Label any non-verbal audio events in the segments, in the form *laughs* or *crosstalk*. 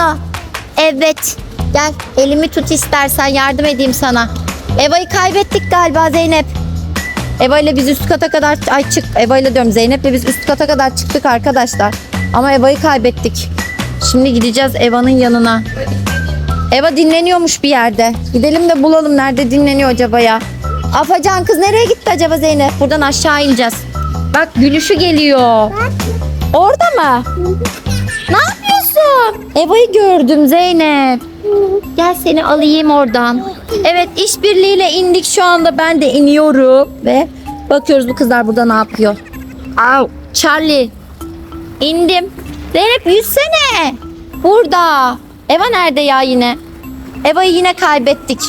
bunu. Evet. Gel elimi tut istersen yardım edeyim sana. Eva'yı kaybettik galiba Zeynep. Eva ile biz üst kata kadar ay çık Eva ile diyorum Zeynep ile biz üst kata kadar çıktık arkadaşlar. Ama Eva'yı kaybettik. Şimdi gideceğiz Eva'nın yanına. Eva dinleniyormuş bir yerde. Gidelim de bulalım nerede dinleniyor acaba ya. Afacan kız nereye gitti acaba Zeynep? Buradan aşağı ineceğiz. Bak gülüşü geliyor. Orada mı? Ne yapıyorsun? Eva'yı gördüm Zeynep. Gel seni alayım oradan. Evet işbirliğiyle indik şu anda ben de iniyorum ve bakıyoruz bu kızlar burada ne yapıyor. Au Charlie indim. Zeynep yüzsene. Burada. Eva nerede ya yine? Eva'yı yine kaybettik.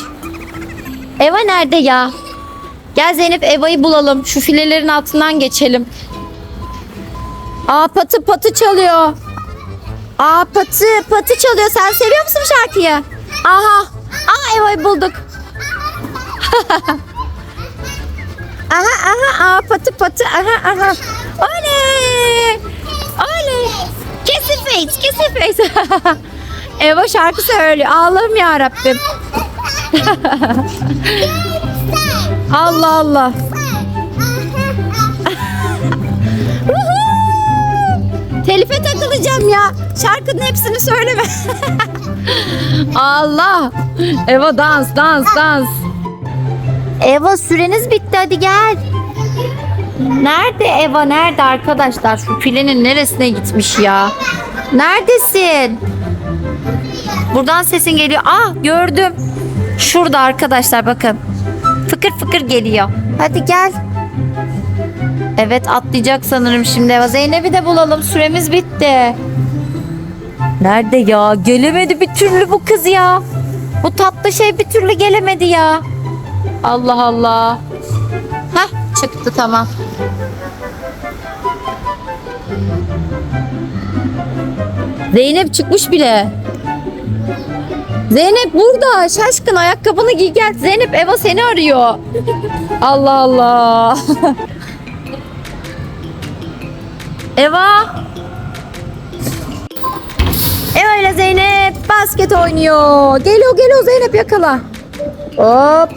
Eva nerede ya? Gel Zeynep Eva'yı bulalım. Şu filelerin altından geçelim. Aa patı patı çalıyor. Aa patı patı çalıyor. Sen seviyor musun şarkıyı? Aha. Aa Eva'yı bulduk. *laughs* aha aha aa patı patı aha aha. Oley. Oley. Kesi face kesi face. *laughs* Eva şarkı söylüyor. Allah'ım ya Rabbim. *laughs* Allah Allah. Telife takılacağım ya. Şarkının hepsini söyleme. *laughs* Allah. Eva dans dans dans. Eva süreniz bitti hadi gel. Nerede Eva nerede arkadaşlar? Şu filenin neresine gitmiş ya? Neredesin? Buradan sesin geliyor. Ah gördüm. Şurada arkadaşlar bakın. Fıkır fıkır geliyor. Hadi gel. Evet atlayacak sanırım şimdi. Zeynep'i de bulalım. Süremiz bitti. Nerede ya? Gelemedi bir türlü bu kız ya. Bu tatlı şey bir türlü gelemedi ya. Allah Allah. Hah çıktı tamam. Zeynep çıkmış bile. Zeynep burada. Şaşkın ayakkabını giy gel. Zeynep Eva seni arıyor. Allah Allah. *laughs* Eva. Eva ile Zeynep basket oynuyor. Geliyor geliyor Zeynep yakala. Hop.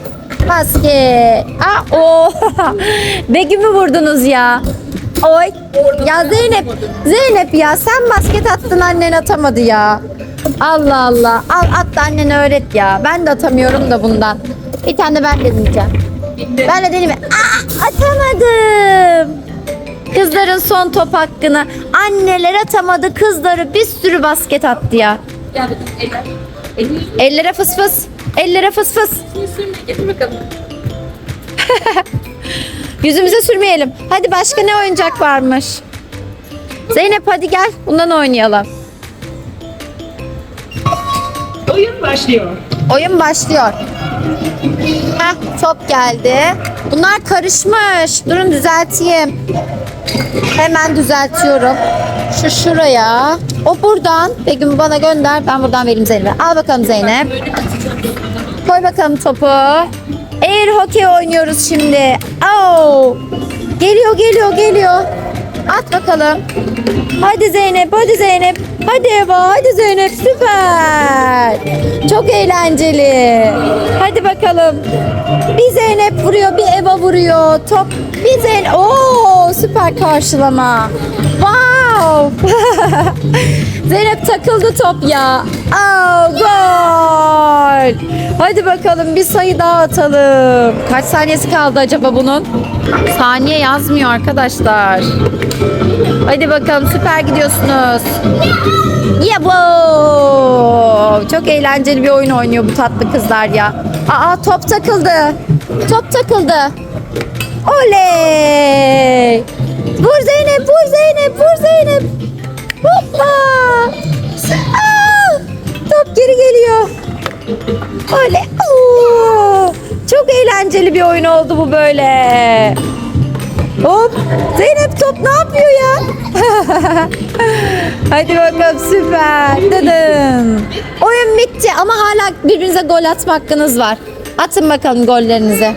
Basket. Aa, o. *laughs* Begüm'ü vurdunuz ya. Oy. Ya Zeynep. Zeynep ya sen basket attın annen atamadı ya. Allah Allah. Al at da annene öğret ya. Ben de atamıyorum da bundan. Bir tane de ben deneyeceğim. Ben de deneyeyim. Aa, atamadım. Kızların son top hakkını. Anneler atamadı. Kızları bir sürü basket attı ya. Eller. Ellere fıs fıs. Ellere fıs fıs. Getir bakalım. *laughs* Yüzümüze sürmeyelim. Hadi başka ne oyuncak varmış? Zeynep hadi gel. Bundan oynayalım. Oyun başlıyor. Oyun başlıyor. Heh, top geldi. Bunlar karışmış. Durun düzelteyim. Hemen düzeltiyorum. Şu şuraya. O buradan. Begüm bana gönder. Ben buradan vereyim Zeynep'e. Al bakalım Zeynep. Koy bakalım topu. Air hokey oynuyoruz şimdi. Oh. Geliyor geliyor geliyor. At bakalım. Hadi Zeynep hadi Zeynep. Hadi Eva hadi Zeynep süper. Çok eğlenceli. Hadi bakalım. Bir Zeynep vuruyor bir Eva vuruyor. Top bir Zeynep. Oo süper karşılama. Wow. *laughs* Zeynep takıldı top ya. Oh, gol. Hadi bakalım bir sayı daha atalım. Kaç saniyesi kaldı acaba bunun? Saniye yazmıyor arkadaşlar. Hadi bakalım süper gidiyorsunuz. Ya bu. Çok eğlenceli bir oyun oynuyor bu tatlı kızlar ya. Aa top takıldı. Top takıldı. Oley. Vur Zeynep, vur Zeynep, vur Zeynep. Hoppa. Aa, top geri geliyor. Oley. Çok eğlenceli bir oyun oldu bu böyle. Hop. Zeynep top ne yapıyor ya? *laughs* Hadi bakalım süper. Dıdın. Oyun bitti ama hala birbirinize gol atma hakkınız var. Atın bakalım gollerinizi.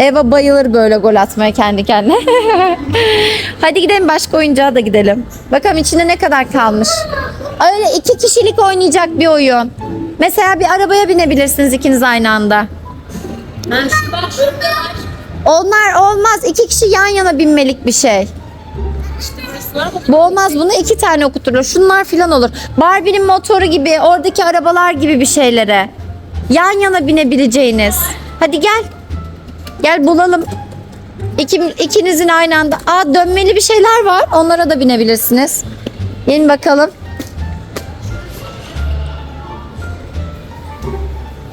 Eva bayılır böyle gol atmaya kendi kendine. *laughs* Hadi gidelim başka oyuncağa da gidelim. Bakalım içinde ne kadar kalmış. Öyle iki kişilik oynayacak bir oyun. Mesela bir arabaya binebilirsiniz ikiniz aynı anda. Ha şu bak şurada var. Onlar olmaz. İki kişi yan yana binmelik bir şey. Bu olmaz. Bunu iki tane okuturlar. Şunlar filan olur. Barbie'nin motoru gibi, oradaki arabalar gibi bir şeylere. Yan yana binebileceğiniz. Hadi gel. Gel bulalım. İki, ikinizin aynı anda. Aa dönmeli bir şeyler var. Onlara da binebilirsiniz. Gelin bakalım.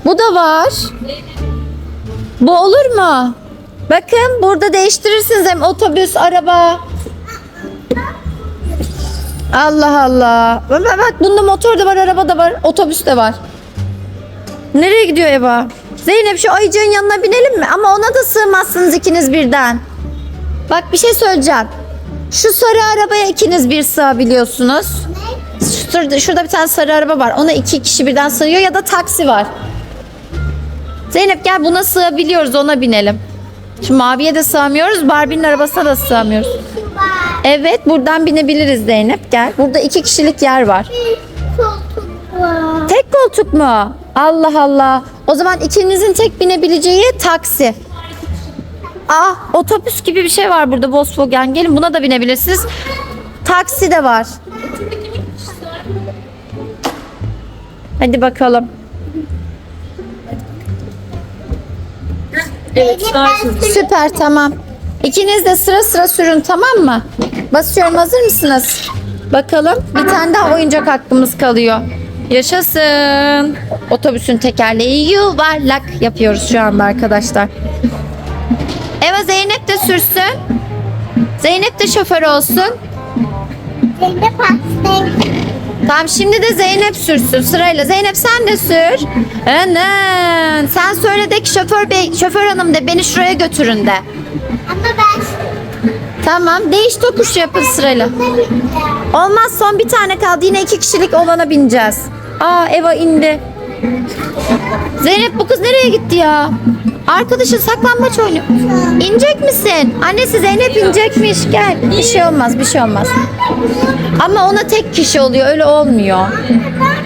Bu da var. Bu olur mu? Bakın burada değiştirirsiniz hem otobüs, araba. Allah Allah. Bak bak bunda motor da var, araba da var, otobüs de var. Nereye gidiyor Eva? Zeynep şu ayıcığın yanına binelim mi? Ama ona da sığmazsınız ikiniz birden. Bak bir şey söyleyeceğim. Şu sarı arabaya ikiniz bir sığabiliyorsunuz. Şurada, şurada bir tane sarı araba var. Ona iki kişi birden sığıyor ya da taksi var. Zeynep gel buna sığabiliyoruz ona binelim. Şu maviye de sığamıyoruz. Barbie'nin arabasına da sığamıyoruz. Evet buradan binebiliriz Zeynep gel. Burada iki kişilik yer var. Tek koltuk mu? Allah Allah. O zaman ikinizin tek binebileceği taksi. Aa otobüs gibi bir şey var burada Volkswagen. Gelin buna da binebilirsiniz. Taksi de var. Hadi bakalım. Evet tutarsınız. Süper tamam. İkiniz de sıra sıra sürün tamam mı? Basıyorum hazır mısınız? Bakalım bir tane daha oyuncak hakkımız kalıyor. Yaşasın. Otobüsün tekerleği yuvarlak yapıyoruz şu anda arkadaşlar. Eva Zeynep de sürsün. Zeynep de şoför olsun. Zeynep. Tamam şimdi de Zeynep sürsün sırayla. Zeynep sen de sür. Anan. Sen söyle de ki şoför bey, şoför hanım de beni şuraya götürün de. Ama ben Tamam değiş tokuş yapın sırayla. Olmaz son bir tane kaldı. Yine iki kişilik olana bineceğiz. Aa Eva indi. Zeynep bu kız nereye gitti ya? Arkadaşın saklambaç oynuyor. İnecek misin? Annesi Zeynep inecekmiş. Gel. Bir şey olmaz bir şey olmaz. Ama ona tek kişi oluyor. Öyle olmuyor.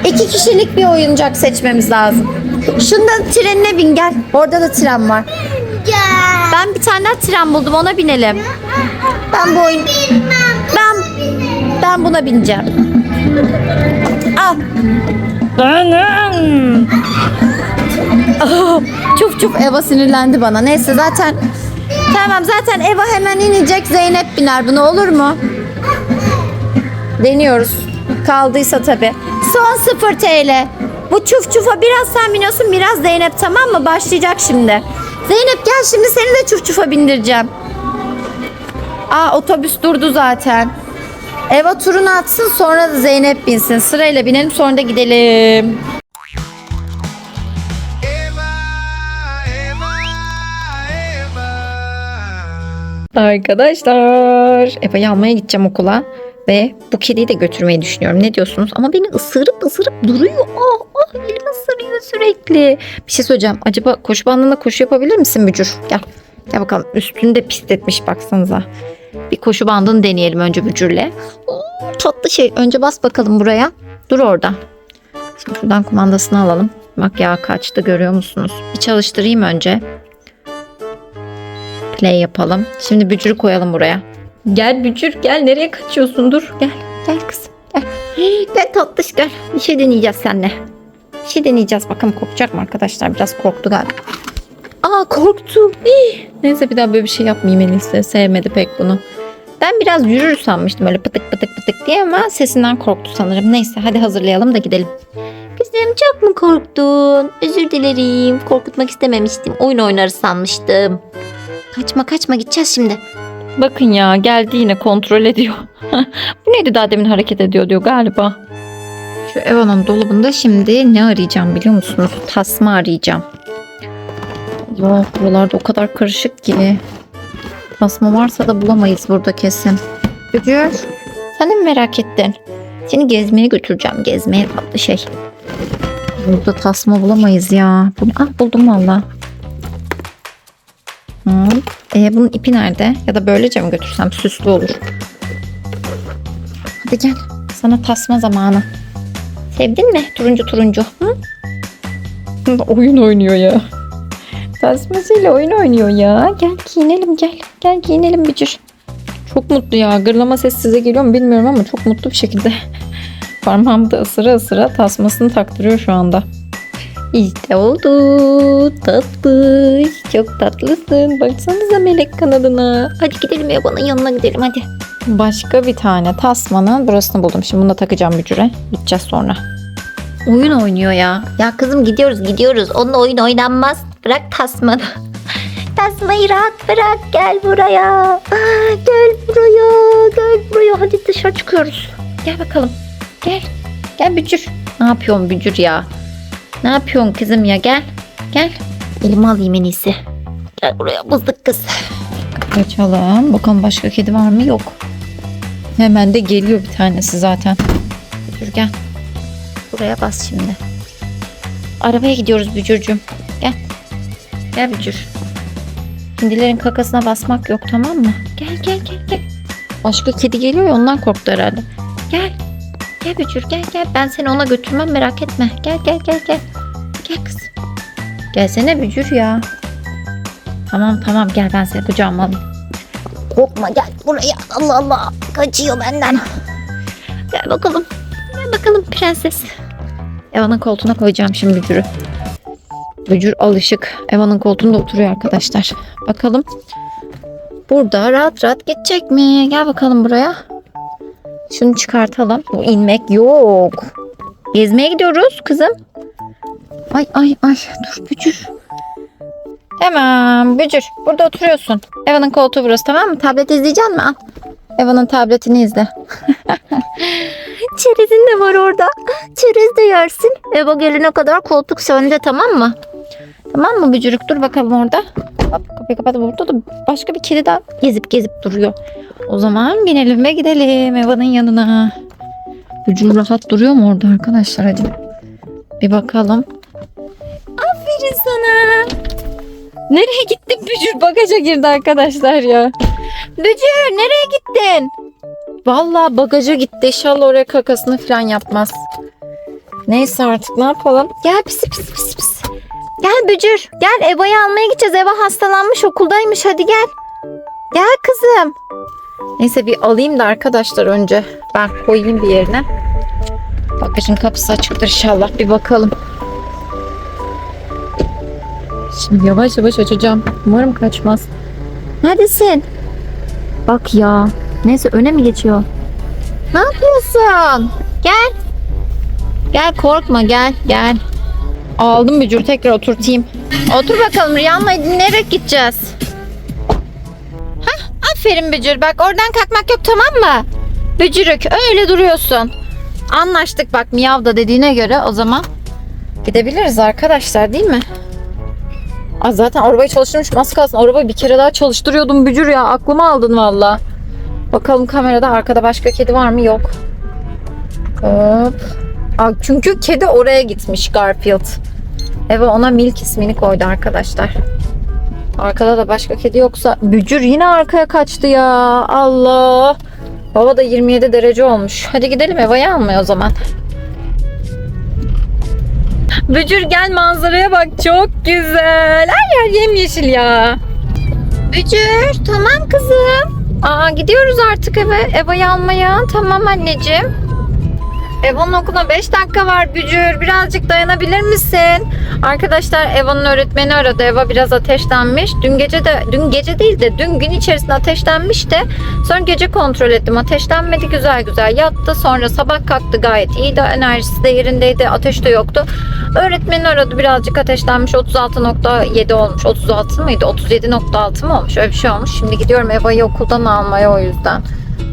İki kişilik bir oyuncak seçmemiz lazım. Şunda trenine bin gel. Orada da tren var. Ben bir tane daha tren buldum. Ona binelim. Ben bu oyun... Ben ben buna bineceğim. Al. *laughs* Çuf çuf Eva sinirlendi bana. Neyse zaten tamam zaten Eva hemen inecek Zeynep biner buna olur mu? Deniyoruz. Kaldıysa tabi. Son 0 TL. Bu çuf çufa biraz sen biniyorsun biraz Zeynep tamam mı? Başlayacak şimdi. Zeynep gel şimdi seni de çuf çufa bindireceğim. Aa otobüs durdu zaten. Eva turunu atsın sonra Zeynep binsin. Sırayla binelim sonra da gidelim. Arkadaşlar Eva'yı almaya gideceğim okula. Ve bu kediyi de götürmeyi düşünüyorum. Ne diyorsunuz? Ama beni ısırıp ısırıp duruyor. Ah, ah elimi ısırıyor sürekli. Bir şey söyleyeceğim. Acaba koşu bandında koşu yapabilir misin Bücür? Gel. Gel bakalım. Üstünü de pisletmiş baksanıza. Bir koşu bandını deneyelim önce Bücür'le. Tatlı şey. Önce bas bakalım buraya. Dur orada. Şimdi şuradan kumandasını alalım. Bak ya kaçtı görüyor musunuz? Bir çalıştırayım önce. Play yapalım. Şimdi bücürü koyalım buraya. Gel bücür gel nereye kaçıyorsun dur gel gel kızım gel. *gasps* Gel tatlış gel bir şey deneyeceğiz seninle. Bir şey deneyeceğiz bakalım korkacak mı arkadaşlar biraz korktu galiba. Aa korktu. Neyse bir daha böyle bir şey yapmayayım en iyisi. Sevmedi pek bunu. Ben biraz yürür sanmıştım öyle pıtık pıtık pıtık diye ama sesinden korktu sanırım. Neyse hadi hazırlayalım da gidelim. Kızım çok mu korktun? Özür dilerim. Korkutmak istememiştim. Oyun oynarız sanmıştım. Kaçma kaçma gideceğiz şimdi. Bakın ya geldi yine kontrol ediyor. *laughs* Bu neydi daha demin hareket ediyor diyor galiba. Şu Eva'nın dolabında şimdi ne arayacağım biliyor musunuz? Tasma arayacağım. Ya buralarda o kadar karışık ki. Tasma varsa da bulamayız burada kesin. Bücür sen de mi merak ettin? Seni gezmeye götüreceğim. Gezmeye tatlı şey. Burada tasma bulamayız ya. Ah buldum valla. Hı. E, bunun ipi nerede? Ya da böylece mi götürsem süslü olur. Hadi gel. Sana tasma zamanı. Sevdin mi? Turuncu turuncu. Hı? oyun oynuyor ya. Tasmasıyla oyun oynuyor ya. Gel giyinelim gel. Gel giyinelim Bücür. Çok mutlu ya. Gırlama sesi size geliyor mu bilmiyorum ama çok mutlu bir şekilde. *laughs* Parmağımda ısıra ısıra tasmasını taktırıyor şu anda. İşte oldu. Tatlı. Çok tatlısın. Baksanıza melek kanadına. Hadi gidelim yabanın yanına gidelim hadi. Başka bir tane tasmanın burasını buldum. Şimdi bunu da takacağım bücüre. Gideceğiz sonra. Oyun oynuyor ya. Ya kızım gidiyoruz gidiyoruz. Onunla oyun oynanmaz. Bırak tasmanı. *laughs* Tasmayı rahat bırak. Gel buraya. Aa, Gel buraya. Gel buraya. Hadi dışarı çıkıyoruz. Gel bakalım. Gel. Gel Bücür. Ne yapıyorsun Bücür ya? Ne yapıyorsun kızım ya? Gel. Gel. Elimi alayım en iyisi. Gel buraya bızdık kız. Kaçalım. Bakalım başka kedi var mı? Yok. Hemen de geliyor bir tanesi zaten. Bücür gel. Buraya bas şimdi. Arabaya gidiyoruz Bücür'cüm. Gel. Gel Bücür. Hindilerin kakasına basmak yok tamam mı? Gel gel gel gel. Başka kedi geliyor ya ondan korktu herhalde. Gel. Gel Bücür gel gel. Ben seni ona götürmem merak etme. Gel gel gel gel. Gel kızım. Gelsene Bücür ya. Tamam tamam gel ben seni kucağıma alayım. Korkma gel buraya. Allah Allah. Kaçıyor benden. Gel bakalım. Gel bakalım prenses. Eva'nın koltuğuna koyacağım şimdi Bücür'ü. Bücür alışık. Eva'nın koltuğunda oturuyor arkadaşlar. Bakalım. Burada rahat rahat geçecek mi? Gel bakalım buraya. Şunu çıkartalım. Bu inmek yok. Gezmeye gidiyoruz kızım. Ay ay ay dur Bücür. Hemen Bücür burada oturuyorsun. Eva'nın koltuğu burası tamam mı? Tablet izleyecek misin? Al. Eva'nın tabletini izle. *laughs* Çerezin de var orada. Çerez de yersin. Eva gelene kadar koltuk sende tamam mı? Tamam mı Bücürük? Dur bakalım orada. Hop, kapıyı kapat. Burada da başka bir kedi daha gezip gezip duruyor. O zaman binelim ve gidelim Eva'nın yanına. Bücür rahat duruyor mu orada arkadaşlar? Hadi bir bakalım. Aferin sana. Nereye gittin Bücür? Bagaja girdi arkadaşlar ya. Bücür nereye gittin? Vallahi bagaja gitti. İnşallah oraya kakasını falan yapmaz. Neyse artık ne yapalım? Gel pisi pisi pisi pisi. Gel Bücür. Gel Eva'yı almaya gideceğiz. Eva hastalanmış okuldaymış. Hadi gel. Gel kızım. Neyse bir alayım da arkadaşlar önce. Ben koyayım bir yerine. Bagajın kapısı açıktır inşallah. Bir bakalım. Şimdi yavaş yavaş açacağım. Umarım kaçmaz. Neredesin? Bak ya. Neyse öne mi geçiyor? Ne yapıyorsun? Gel. Gel korkma gel gel. Aldım bücür tekrar oturtayım. Otur bakalım Riyan'la dinleyerek gideceğiz. Hah aferin bücür bak oradan kalkmak yok tamam mı? Bücürük öyle duruyorsun. Anlaştık bak miyav da dediğine göre o zaman gidebiliriz arkadaşlar değil mi? Aa, zaten arabayı çalıştırmışım az kalsın arabayı bir kere daha çalıştırıyordum bücür ya aklımı aldın valla. Bakalım kamerada arkada başka kedi var mı? Yok. Hop. Çünkü kedi oraya gitmiş Garfield. Eva ona Milk ismini koydu arkadaşlar. Arkada da başka kedi yoksa Bücür yine arkaya kaçtı ya. Allah. Hava da 27 derece olmuş. Hadi gidelim Eva'yı almaya o zaman. Bücür gel manzaraya bak çok güzel. Her yer yemyeşil ya. Bücür tamam kızım. Aa gidiyoruz artık eve. Eva'yı almaya. Tamam anneciğim. Eva'nın okuluna 5 dakika var Bücür. Birazcık dayanabilir misin? Arkadaşlar Eva'nın öğretmeni aradı. Eva biraz ateşlenmiş. Dün gece de dün gece değil de dün gün içerisinde ateşlenmiş de sonra gece kontrol ettim. Ateşlenmedi güzel güzel yattı. Sonra sabah kalktı gayet iyiydi. Enerjisi de yerindeydi. Ateş de yoktu. Öğretmeni aradı birazcık ateşlenmiş. 36.7 olmuş. 36 mıydı? 37.6 mı olmuş? Öyle bir şey olmuş. Şimdi gidiyorum Eva'yı okuldan almaya o yüzden.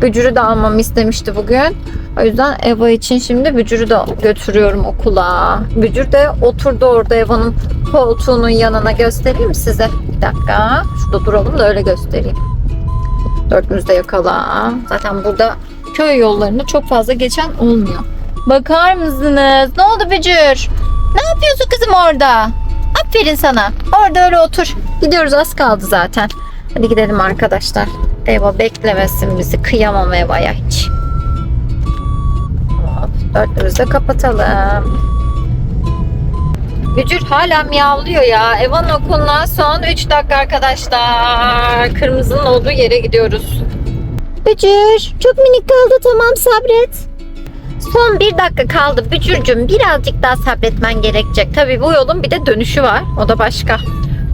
Bücür'ü de almamı istemişti bugün. O yüzden Eva için şimdi Bücür'ü de götürüyorum okula. Bücür de oturdu orada Eva'nın koltuğunun yanına göstereyim size. Bir dakika. Şurada duralım da öyle göstereyim. Dörtümüzde yakala. Zaten burada köy yollarında çok fazla geçen olmuyor. Bakar mısınız? Ne oldu Bücür? Ne yapıyorsun kızım orada? Aferin sana. Orada öyle otur. Gidiyoruz az kaldı zaten. Hadi gidelim arkadaşlar. Eva beklemesin bizi. Kıyamam Eva'ya hiç. Hop, dörtlüğümüzü de kapatalım. Bücür hala miyavlıyor ya. Eva'nın okuluna son 3 dakika arkadaşlar. Kırmızının olduğu yere gidiyoruz. Bücür çok minik kaldı tamam sabret. Son bir dakika kaldı Bücürcüm. Birazcık daha sabretmen gerekecek. Tabii bu yolun bir de dönüşü var. O da başka.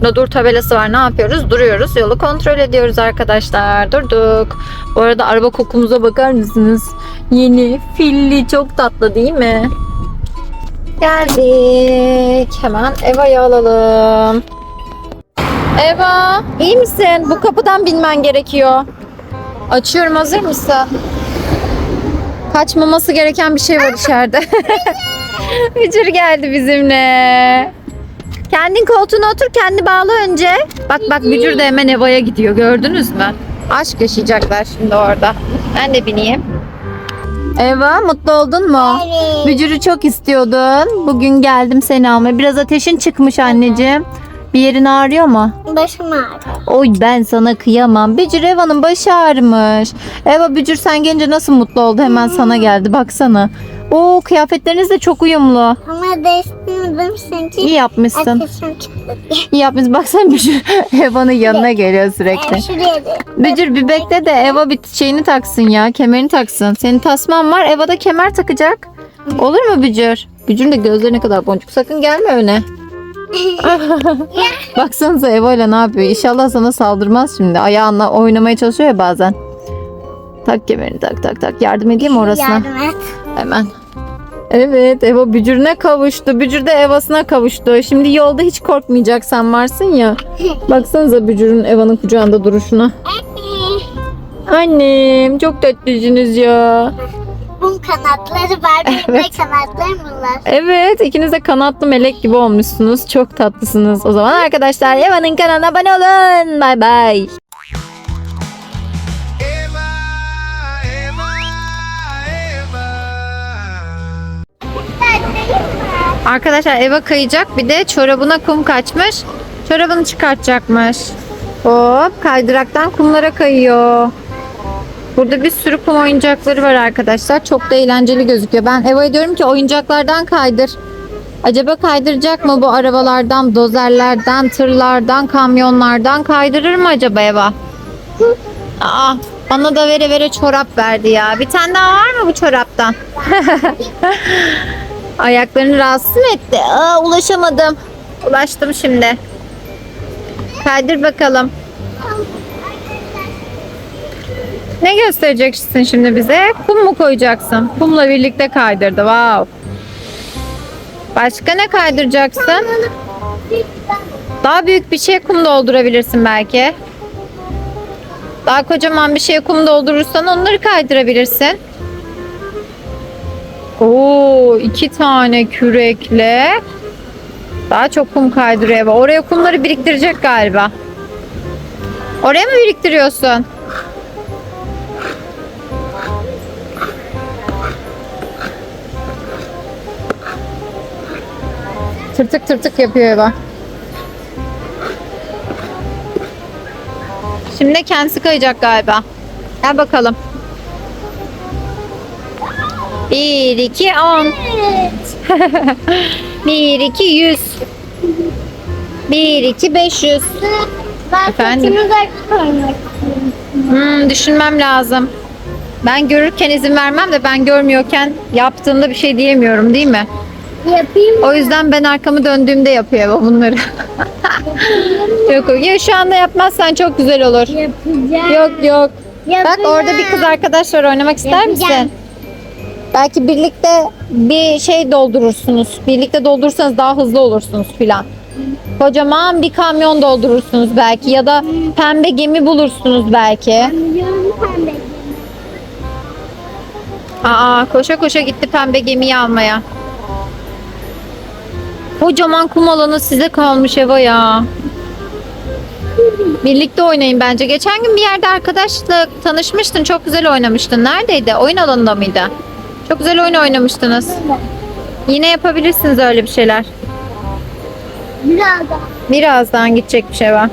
Burada dur tabelası var. Ne yapıyoruz? Duruyoruz. Yolu kontrol ediyoruz arkadaşlar. Durduk. Bu arada araba kokumuza bakar mısınız? Yeni, filli, çok tatlı değil mi? Geldik. Hemen Eva'yı alalım. Eva, iyi misin? Bu kapıdan binmen gerekiyor. Açıyorum, hazır mısın? Kaçmaması gereken bir şey var içeride. *laughs* Bücür geldi bizimle. Kendin koltuğuna otur, kendi bağla önce. Bak bak Bücür de hemen Eva'ya gidiyor, gördünüz mü? Aşk yaşayacaklar şimdi orada. Ben de bineyim. Eva, mutlu oldun mu? Evet. Bücürü çok istiyordun. Bugün geldim seni almaya. Biraz ateşin çıkmış anneciğim. Bir yerin ağrıyor mu? Başım ağrıyor. Oy ben sana kıyamam. Bücür Eva'nın başı ağrımış. Eva Bücür sen gelince nasıl mutlu oldu hemen sana geldi baksana. Oo kıyafetleriniz de çok uyumlu. Ama değiştirmedim çünkü İyi yapmışsın. ateşim. İyi yapmışsın. Baksana Bücür *laughs* Eva'nın yanına geliyor sürekli. şuraya da. Bücür bir bekle de Eva bir şeyini taksın ya. Kemerini taksın. Senin tasman var. Eva da kemer takacak. Olur mu Bücür? Bücür'ün de gözleri ne kadar boncuk. Sakın gelme öne. *laughs* *laughs* Baksanıza Eva ile ne yapıyor. İnşallah sana saldırmaz şimdi. Ayağınla oynamaya çalışıyor ya bazen. Tak kemerini tak tak tak. Yardım edeyim mi orasına? Yardım et. Hemen. Evet Eva bücürüne kavuştu. Bücür de Eva'sına kavuştu. Şimdi yolda hiç korkmayacak sen varsın ya. *laughs* Baksanıza bücürün Eva'nın kucağında duruşuna. Annem çok tatlısınız ya. Bunun kanatları var. Benim *laughs* Evet. de kanatlarım bunlar. Evet ikiniz de kanatlı melek gibi olmuşsunuz. Çok tatlısınız. O zaman arkadaşlar Eva'nın kanalına abone olun. Bay bay. Arkadaşlar Eva kayacak. Bir de çorabına kum kaçmış. Çorabını çıkartacakmış. Hop kaydıraktan kumlara kayıyor. Burada bir sürü kum oyuncakları var arkadaşlar. Çok da eğlenceli gözüküyor. Ben Eva'ya diyorum ki oyuncaklardan kaydır. Acaba kaydıracak mı bu arabalardan, dozerlerden, tırlardan, kamyonlardan kaydırır mı acaba Eva? Aa, bana da vere vere çorap verdi ya. Bir tane daha var mı bu çoraptan? *laughs* Ayaklarını rahatsız mı etti? Aa, ulaşamadım. Ulaştım şimdi. Kaydır bakalım. Ne göstereceksin şimdi bize? Kum mu koyacaksın? Kumla birlikte kaydırdı. Wow. Başka ne kaydıracaksın? Daha büyük bir şey kum doldurabilirsin belki. Daha kocaman bir şey kum doldurursan onları kaydırabilirsin. Oo, iki tane kürekle daha çok kum kaydırıyor eve. Oraya kumları biriktirecek galiba. Oraya mı biriktiriyorsun? Tırtık tırtık yapıyor Eva. Şimdi kendisi kayacak galiba. Gel bakalım. 1, 2, 10. 1, 2, 100. 1, 2, 500. Ben Efendim? saçımı da koymak Hmm, düşünmem lazım. Ben görürken izin vermem de ben görmüyorken yaptığımda bir şey diyemiyorum değil mi? Yapayım mı? O yüzden ben arkamı döndüğümde yapıyor Eva bunları. yok yok. Ya şu anda yapmazsan çok güzel olur. Yapacağım. Yok yok. Bak Yapacağım. orada bir kız arkadaş var oynamak ister Yapacağım. misin? Belki birlikte bir şey doldurursunuz. Birlikte doldurursanız daha hızlı olursunuz filan. Kocaman bir kamyon doldurursunuz belki ya da pembe gemi bulursunuz belki. Aa koşa koşa gitti pembe gemiyi almaya. Kocaman kum alanı size kalmış Eva ya. Birlikte oynayın bence. Geçen gün bir yerde arkadaşla tanışmıştın. Çok güzel oynamıştın. Neredeydi? Oyun alanında mıydı? Çok güzel oyun oynamıştınız. Yine yapabilirsiniz öyle bir şeyler. Biraz daha. Birazdan gidecekmiş eve.